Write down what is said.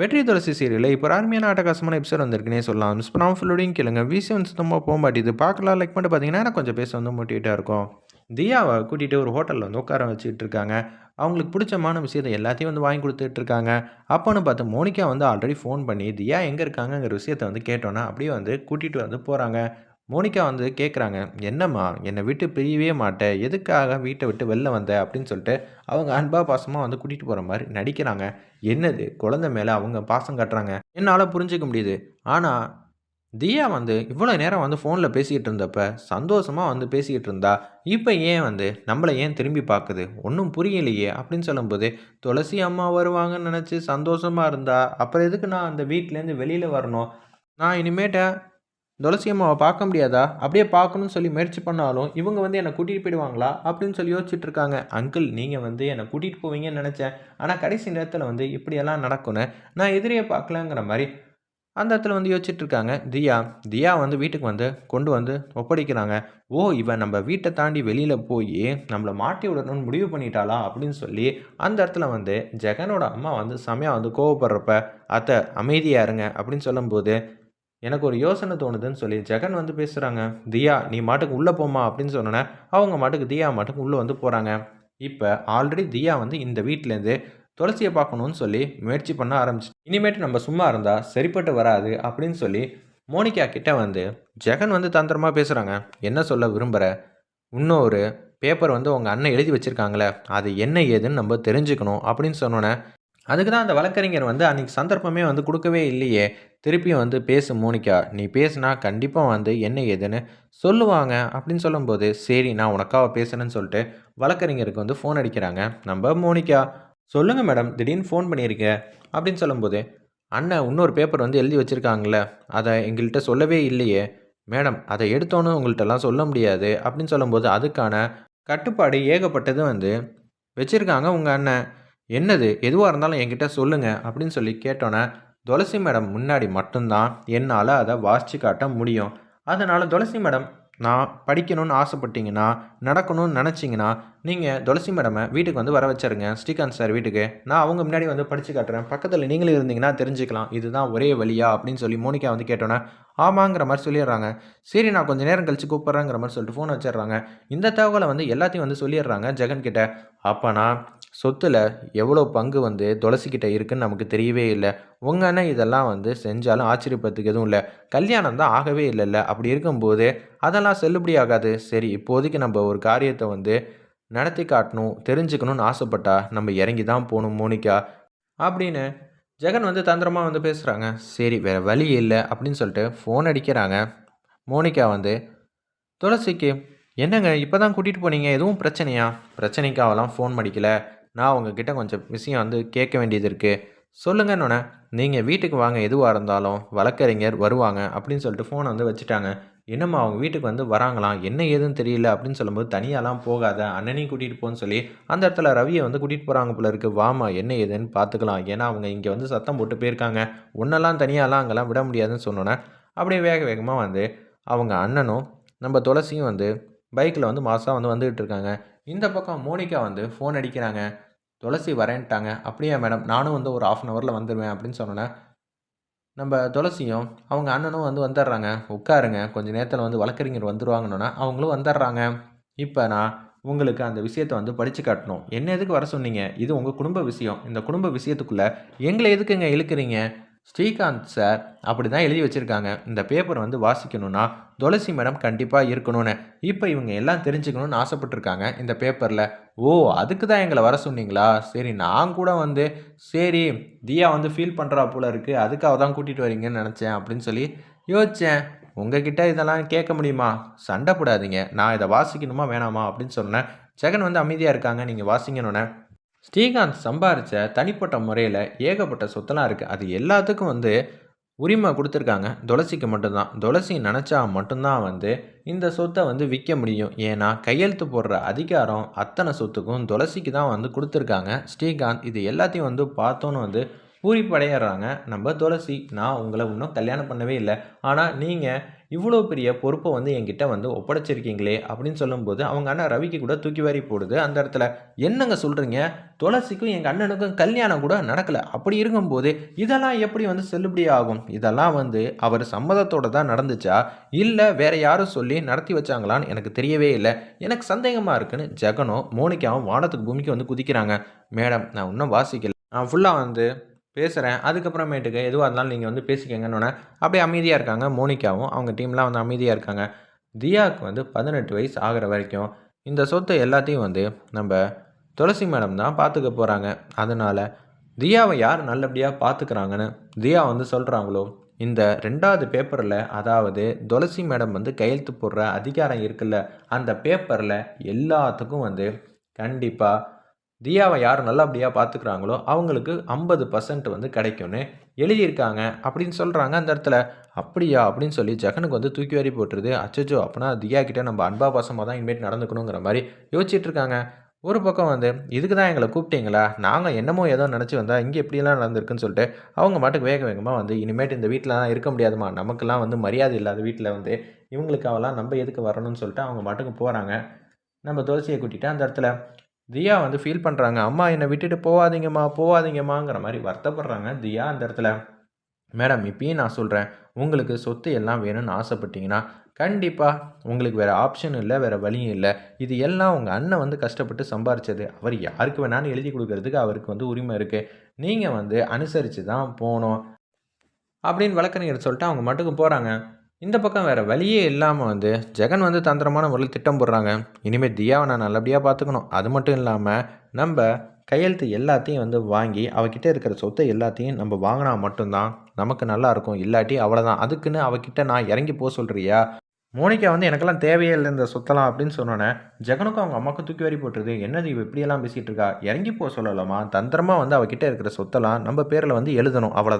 வெற்றி துளசி சீரியலில் இப்போ அருமையான ஆட்டகாசமான எபிசோட் வந்திருக்குனே சொல்லலாம். மிஸ் பண்ணாமல் ஃபுல்லோடையும் கேளுங்க. விசி வந்து சுத்தமாக போக மாட்டேது பார்க்கலாம். லைக் பண்ணிட்டு பார்த்தீங்கன்னா எனக்கு கொஞ்சம் பேச வந்து மோட்டிவேட்டாக இருக்கும். தியாவை கூட்டிகிட்டு ஒரு ஹோட்டலில் வந்து உட்கார வச்சுட்டு இருக்காங்க. அவங்களுக்கு பிடிச்சமான விஷயத்தை எல்லாத்தையும் வந்து வாங்கி கொடுத்துட்டு இருக்காங்க. அப்போன்னு பார்த்து மோனிகா வந்து ஆல்ரெடி ஃபோன் பண்ணி தியா எங்கே இருக்காங்கங்கிற விஷயத்தை வந்து கேட்டோன்னா அப்படியே வந்து கூட்டிகிட்டு வந்து போகிறாங்க மோனிகா வந்து கேட்குறாங்க என்னம்மா என்னை விட்டு பிரியவே மாட்டேன் எதுக்காக வீட்டை விட்டு வெளில வந்த? அப்படின்னு சொல்லிட்டு அவங்க அன்பா பாசமாக வந்து கூட்டிகிட்டு போகிற மாதிரி நடிக்கிறாங்க. என்னது? குழந்தை மேலே அவங்க பாசம் காட்டுறாங்க. என்னால் புரிஞ்சுக்க முடியுது. ஆனால் தியா வந்து இவ்வளோ நேரம் வந்து ஃபோனில் பேசிக்கிட்டு இருந்தப்ப சந்தோஷமாக வந்து பேசிக்கிட்டு இருந்தா இப்போ ஏன் வந்து நம்மளை ஏன் திரும்பி பார்க்குது ஒன்றும் புரியலையே அப்படின்னு சொல்லும்போது துளசி அம்மா வருவாங்கன்னு நினச்சி சந்தோஷமாக இருந்தா அப்புறம் எதுக்கு நான் அந்த வீட்டிலேருந்து வெளியில் வரணும்? நான் இனிமேட்ட துளசி அம்மாவை பார்க்க முடியாதா? அப்படியே பார்க்கணும்னு சொல்லி முயற்சி பண்ணாலும் இவங்க வந்து என்னை கூட்டிகிட்டு போயிடுவாங்களா? அப்படின்னு சொல்லி யோசிச்சுட்டு இருக்காங்க. அங்கிள் நீங்கள் வந்து என்னை கூட்டிகிட்டு போவீங்கன்னு நினச்சேன். ஆனால் கடைசி நேரத்தில் வந்து இப்படியெல்லாம் நடக்கும்னு நான் எதிரியை பார்க்கலங்கிற மாதிரி அந்த இடத்துல வந்து யோசிச்சுட்டு இருக்காங்க. தியா தியா வந்து வீட்டுக்கு வந்து கொண்டு வந்து ஒப்படைக்கிறாங்க. ஓ இவன் நம்ம வீட்டை தாண்டி வெளியில் போய் நம்மளை மாட்டி விடணும்னு முடிவு பண்ணிட்டாளா? அப்படின்னு சொல்லி அந்த இடத்துல வந்து ஜெகனோட அம்மா வந்து செமையாக வந்து கோவப்படுறப்ப அத்தை அமைதியாக இருங்க. அப்படின்னு சொல்லும்போது எனக்கு ஒரு யோசனை தோணுதுன்னு சொல்லி ஜெகன் வந்து பேசுகிறாங்க தியா நீ மாட்டுக்கு உள்ளே போமா அப்படின்னு சொன்னோன்னே அவங்க மாட்டுக்கு தியா மாட்டுக்கு உள்ளே வந்து போகிறாங்க இப்போ ஆல்ரெடி தியா வந்து இந்த வீட்டிலேருந்து துளசியை பார்க்கணுன்னு சொல்லி முயற்சி பண்ண ஆரம்பிச்சு இனிமேட்டு நம்ம சும்மா இருந்தால் சரிப்பட்டு வராது அப்படின்னு சொல்லி மோனிகா கிட்ட வந்து ஜெகன் வந்து தந்திரமாக பேசுகிறாங்க என்ன சொல்ல விரும்புகிற இன்னொரு பேப்பர் வந்து உங்கள் அண்ணன் எழுதி வச்சுருக்காங்களே அது என்ன ஏதுன்னு நம்ம தெரிஞ்சுக்கணும் அப்படின்னு சொன்னோன்னே அதுக்கு தான் அந்த வழக்கறிஞர் வந்து அன்றைக்கி சந்தர்ப்பமே வந்து கொடுக்கவே இல்லையே. திருப்பியும் வந்து பேசு மோனிகா நீ பேசுனா கண்டிப்பாக வந்து என்ன ஏதுன்னு சொல்லுவாங்க. அப்படின்னு சொல்லும்போது சரி நான் உனக்காக பேசுகிறேன்னு சொல்லிட்டு வழக்கறிஞருக்கு வந்து ஃபோன் அடிக்கிறாங்க. நம்ம மோனிகா சொல்லுங்கள் மேடம் திடீர்னு ஃபோன் பண்ணியிருக்க அப்படின்னு சொல்லும்போது அண்ணன் இன்னொரு பேப்பர் வந்து எழுதி வச்சுருக்காங்களே அதை எங்கள்கிட்ட சொல்லவே இல்லையே. மேடம் அதை எடுத்தோன்னு உங்கள்கிட்டலாம் சொல்ல முடியாது. அப்படின்னு சொல்லும்போது அதுக்கான கட்டுப்பாடு ஏகப்பட்டது வந்து வச்சுருக்காங்க உங்கள் அண்ணன். என்னது எதுவாக இருந்தாலும் என்கிட்ட சொல்லுங்கள் அப்படின்னு சொல்லி கேட்டோன்னே துளசி மேடம் முன்னாடி மட்டும்தான் என்னால் அதை வாசித்து காட்ட முடியும். அதனால் துளசி மேடம் நான் படிக்கணும்னு ஆசைப்பட்டீங்கன்னா நடக்கணும்னு நினச்சிங்கன்னா நீங்கள் துளசி மேடமை வீட்டுக்கு வந்து வர வச்சுருங்க ஸ்ரீகாந்த் சார் வீட்டுக்கு. நான் அவங்க முன்னாடி வந்து படித்து காட்டுறேன். பக்கத்தில் நீங்களும் இருந்தீங்கன்னா தெரிஞ்சுக்கலாம். இதுதான் ஒரே வழியா அப்படின்னு சொல்லி மோனிகா வந்து கேட்டோன்னே ஆமாங்கிற மாதிரி சொல்லிடுறாங்க. சரி நான் கொஞ்சம் நேரம் கழித்து கூப்பிட்றேங்கிற மாதிரி சொல்லிட்டு ஃபோன் வச்சிடுறாங்க. இந்த தகவலை வந்து எல்லாத்தையும் வந்து சொல்லிடுறாங்க ஜெகன் கிட்ட அப்போனா சொத்தில் எவ்வளோ பங்கு வந்து துளசிக்கிட்ட இருக்குன்னு நமக்கு தெரியவே இல்லை. உங்கள் அண்ணன் இதெல்லாம் வந்து செஞ்சாலும் ஆச்சரியப்படுறதுக்கு எதுவும் இல்லை. கல்யாணம் தான் ஆகவே இல்லைல்ல. அப்படி இருக்கும்போது அதெல்லாம் செல்லுபடி ஆகாது. சரி இப்போதைக்கு நம்ம ஒரு காரியத்தை வந்து நடத்தி காட்டணும் தெரிஞ்சுக்கணும்னு ஆசைப்பட்டா நம்ம இறங்கி தான் போகணும் மோனிகா. அப்படின்னு ஜெகன் வந்து தந்திரமாக வந்து பேசுகிறாங்க சரி வேறு வழி இல்லை அப்படின்னு சொல்லிட்டு ஃபோன் அடிக்கிறாங்க. மோனிகா வந்து துளசிக்கு என்னங்க இப்போ தான் கூட்டிகிட்டு போனீங்க? எதுவும் பிரச்சனையா? பிரச்சனைக்காவெல்லாம் ஃபோன் மடிக்கலை நான் உங்ககிட்ட கொஞ்சம் விஷயம் வந்து கேட்க வேண்டியது இருக்குது சொல்லுங்கன்னொன்னே நீங்கள் வீட்டுக்கு வாங்க எதுவாக இருந்தாலும் வழக்கறிஞர் வருவாங்க அப்படின்னு சொல்லிட்டு ஃபோனை வந்து வச்சுட்டாங்க. என்னம்மா அவங்க வீட்டுக்கு வந்து வராங்களாம் என்ன ஏதுன்னு தெரியல அப்படின்னு சொல்லும்போது தனியாலாம் போகாத அண்ணனையும் கூட்டிகிட்டு போன்னு சொல்லி அந்த இடத்துல ரவியை வந்து கூட்டிகிட்டு போகிறாங்க போல இருக்குது வாமா என்ன ஏதுன்னு பார்த்துக்கலாம். ஏன்னா அவங்க இங்கே வந்து சத்தம் போட்டு போயிருக்காங்க. ஒன்றெல்லாம் தனியாலாம் அங்கெல்லாம் விட முடியாதுன்னு சொன்னோன்னே அப்படியே வேக வேகமாக வந்து அவங்க அண்ணனும் நம்ம துளசியும் வந்து பைக்கில் வந்து மாதம் வந்து வந்துகிட்டு இருக்காங்க. இந்த பக்கம் மோனிகா வந்து ஃபோன் அடிக்கிறாங்க. துளசி வரேன்ட்டாங்க. அப்படியா மேடம்? நானும் வந்து ஒரு ஆஃப் அன் ஹவரில் வந்துடுவேன் அப்படின்னு சொன்னோன்னே நம்ம துளசியும் அவங்க அண்ணனும் வந்து வந்துடுறாங்க. உட்காருங்க. கொஞ்சம் நேரத்தில் வந்து வழக்கறிஞர் வந்துடுவாங்கன்னொன்னா அவங்களும் வந்துடுறாங்க. இப்போ நான் உங்களுக்கு அந்த விஷயத்தை வந்து படித்து காட்டணும். என்ன எதுக்கு வர சொன்னீங்க? இது உங்கள் குடும்ப விஷயம். இந்த குடும்ப விஷயத்துக்குள்ளே எங்களை எதுக்குங்க இழுக்கிறீங்க? ஸ்ரீகாந்த் சார் அப்படி தான் எழுதி வச்சுருக்காங்க. இந்த பேப்பர் வந்து வாசிக்கணும்னா துளசி மேடம் கண்டிப்பாக இருக்கணும்னு. இப்போ இவங்க எல்லாம் தெரிஞ்சுக்கணும்னு ஆசைப்பட்டிருக்காங்க இந்த பேப்பரில் ஓ அதுக்கு தான் எங்களை வர சொன்னீங்களா? சரி நான் கூட வந்து சரி தியா வந்து ஃபீல் பண்ணுறா போல இருக்குது அதுக்காக தான் கூட்டிகிட்டு வரீங்கன்னு நினச்சேன் அப்படின்னு சொல்லி யோசித்தேன் உங்ககிட்ட இதெல்லாம் கேட்க முடியுமா? சண்டை போடாதீங்க. நான் இதை வாசிக்கணுமா வேணாமா அப்படின்னு சொன்னேன். ஜெகன் வந்து அமைதியாக இருக்காங்க. நீங்கள் வாசிங்கன்னு ஸ்ரீகாந்த் சம்பாரித்த தனிப்பட்ட முறையில் ஏகப்பட்ட சொத்தெல்லாம் இருக்குது அது எல்லாத்துக்கும் வந்து உரிமை கொடுத்துருக்காங்க. துளசிக்கு மட்டும்தான். துளசி நினச்சா மட்டும்தான் வந்து இந்த சொத்தை வந்து விற்க முடியும். ஏன்னா கையெழுத்து போடுற அதிகாரம் அத்தனை சொத்துக்கும் துளசிக்கு தான் வந்து கொடுத்துருக்காங்க. ஸ்ரீகாந்த் இது எல்லாத்தையும் வந்து பார்த்தோன்னு வந்து பூரிப்படையிறாங்க. நம்ம துளசி நான் உங்களை இன்னும் கல்யாணம் பண்ணவே இல்லை. ஆனால் நீங்கள் இவ்வளோ பெரிய பொறுப்பை வந்து என்கிட்ட வந்து ஒப்படைச்சிருக்கீங்களே அப்படின்னு சொல்லும்போது அவங்க அண்ணன் ரவிக்கு கூட தூக்கி வாரி போடுது. அந்த இடத்துல என்னங்க சொல்கிறீங்க துளசிக்கும் எங்கள் அண்ணனுக்கும் கல்யாணம் கூட நடக்கலை. அப்படி இருக்கும்போது இதெல்லாம் எப்படி வந்து செல்லுபடி ஆகும்? இதெல்லாம் வந்து அவர் சம்மதத்தோடு தான் நடந்துச்சா? இல்லை வேற யாரும் சொல்லி நடத்தி வச்சாங்களான்னு எனக்கு தெரியவே இல்லை. எனக்கு சந்தேகமாக இருக்குன்னு ஜெகனும் மோனிகாவும் வானத்துக்கு பூமிக்கு வந்து குதிக்கிறாங்க. மேடம் நான் இன்னும் வாசிக்கல. நான் ஃபுல்லாக வந்து பேசுகிறேன் அதுக்கப்புறமேட்டுக்கு எதுவாக இருந்தாலும் நீங்கள் வந்து பேசிக்கங்கன்னு அப்படியே அமைதியாக இருக்காங்க. மோனிகாவும் அவங்க டீம்லாம் வந்து அமைதியாக இருக்காங்க. தியாவுக்கு வந்து பதினெட்டு வயசு ஆகிற வரைக்கும் இந்த சொத்தை எல்லாத்தையும் வந்து நம்ம துளசி மேடம் தான் பார்த்துக்க போகிறாங்க அதனால் தியாவை யார் நல்லபடியாக பார்த்துக்கிறாங்கன்னு தியா வந்து சொல்கிறாங்களோ இந்த ரெண்டாவது பேப்பரில் அதாவது துளசி மேடம் வந்து கையெழுத்து போடுற அதிகாரம் இருக்குல்ல அந்த பேப்பரில் எல்லாத்துக்கும் வந்து கண்டிப்பாக தியாவை யார் நல்லபடியாக பார்த்துக்கிறாங்களோ அவங்களுக்கு ஐம்பது பர்சன்ட் வந்து கிடைக்கும்னு எழுதியிருக்காங்க அப்படின்னு சொல்கிறாங்க அந்த இடத்துல. அப்படியா? அப்படின்னு சொல்லி ஜெகனுக்கு வந்து தூக்கி வாரி போட்டுருது. அச்சச்சோ அப்படின்னா தியா கிட்டே நம்ம அன்பா பாசமாக தான் இனிமேட் நடந்துக்கணுங்கிற மாதிரி யோசிச்சுட்டு இருக்காங்க. ஒரு பக்கம் வந்து இதுக்கு தான் எங்களை கூப்பிட்டீங்களா? நாங்கள் என்னமோ ஏதோ நினச்சி வந்தால் இங்கே எப்படியெல்லாம் நடந்திருக்குன்னு சொல்லிட்டு அவங்க மாட்டுக்கு வேக வேகமாக வந்து இனிமேட்டு இந்த வீட்டில் தான் இருக்க முடியாதுமா நமக்கெல்லாம் வந்து மரியாதை இல்லாத வீட்டில் வந்து இவங்களுக்காகலாம் நம்ம எதுக்கு வரணும்னு சொல்லிட்டு அவங்க மாட்டுக்கு போகிறாங்க நம்ம துளசியை கூட்டிகிட்டு அந்த இடத்துல தியா வந்து ஃபீல் பண்ணுறாங்க அம்மா என்னை விட்டுட்டு போகாதீங்கம்மா போகாதீங்கம்மாங்கிற மாதிரி வருத்தப்படுறாங்க தியா அந்த இடத்துல. மேடம் இப்பயும் நான் சொல்கிறேன் உங்களுக்கு சொத்து எல்லாம் வேணும்னு ஆசைப்பட்டீங்கன்னா கண்டிப்பாக உங்களுக்கு வேறு ஆப்ஷன் இல்லை வேறு வழியும் இல்லை. இது எல்லாம் உங்கள் அண்ணன் வந்து கஷ்டப்பட்டு சம்பாரிச்சது. அவர் யாருக்கு வேணாலும் எழுதி கொடுக்கறதுக்கு அவருக்கு வந்து உரிமை இருக்குது நீங்கள் வந்து அனுசரித்து தான் போகணும். அப்படின்னு வழக்கறிஞர் சொல்லிட்டு அவங்க மட்டுக்கு போகிறாங்க இந்த பக்கம் வேறு வழியே இல்லாமல் வந்து ஜெகன் வந்து தந்திரமான முறையில் திட்டம் போடுறாங்க. இனிமேல் தியாவை நான் நல்லபடியாக பார்த்துக்கணும். அது மட்டும் இல்லாமல் நம்ம கையெழுத்து எல்லாத்தையும் வந்து வாங்கி அவகிட்ட இருக்கிற சொத்தை எல்லாத்தையும் நம்ம வாங்கினா மட்டும்தான் நமக்கு நல்லா இருக்கும். இல்லாட்டி அவ்வளோதான் அதுக்குன்னு அவகிட்ட நான் இறங்கி போக சொல்கிறியா மோனிகா வந்து எனக்கெல்லாம் தேவையே இல்லை இந்த சொத்தலாம் அப்படின்னு சொன்னோன்னே ஜெகனுக்கும் அவங்க அம்மாவுக்கும் தூக்கி வாரி போட்டுருது. என்னது இவ இப்படியெல்லாம் பேசிகிட்டு இருக்கா? இறங்கி போக சொல்லலாமா? தந்திரமாக வந்து அவகிட்ட இருக்கிற சொத்தெல்லாம் நம்ம பேரில் வந்து எழுதணும். அவ்வளோதான்